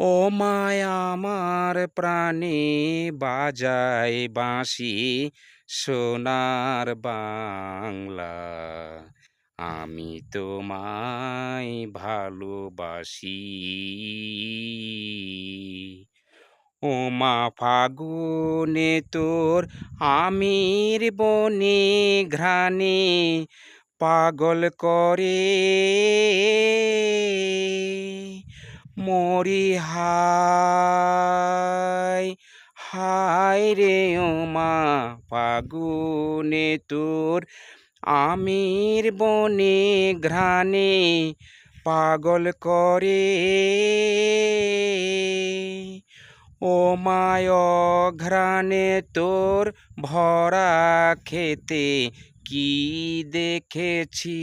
ও মায় আমার প্রাণে বাজায় বাঁশি সোনার বাংলা। আমি তোমায় ভালোবাসি। ও মা ফাগুনে তোর আমির বনে ঘ্রাণে পাগল করে। মরি হায় হায় রে ও মা ফাগুনে তোর আমির বনে ঘ্রাণে পাগল করে। ও মায় ঘ্রাণে তোর ভরা খেতে কি দেখেছি?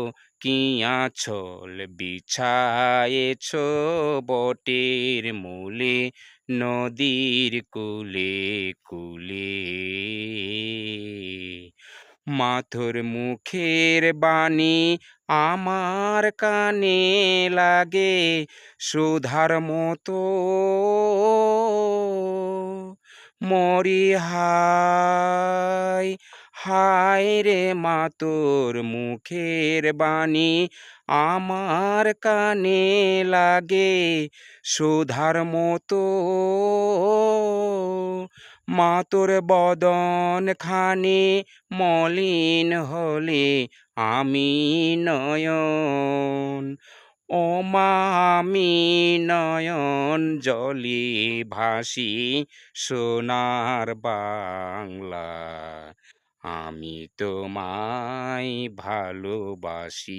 কি আঁচল বিছায়েছ বটের মূলে, নদীর কুলে কুলে। মাথুর মুখের বাণী আমার কানে লাগে, সুধার মতো মরি হায় হায় রে মা তোর মুখের বাণী, আমার কানে লাগে সুধার মতো। মা তোর বদন খানে মলিন হলে আমি নয়ন, ও মা আমি নয়ন জলে ভাসি সোনার বাংলা। আমি তোমায় ভালোবাসি।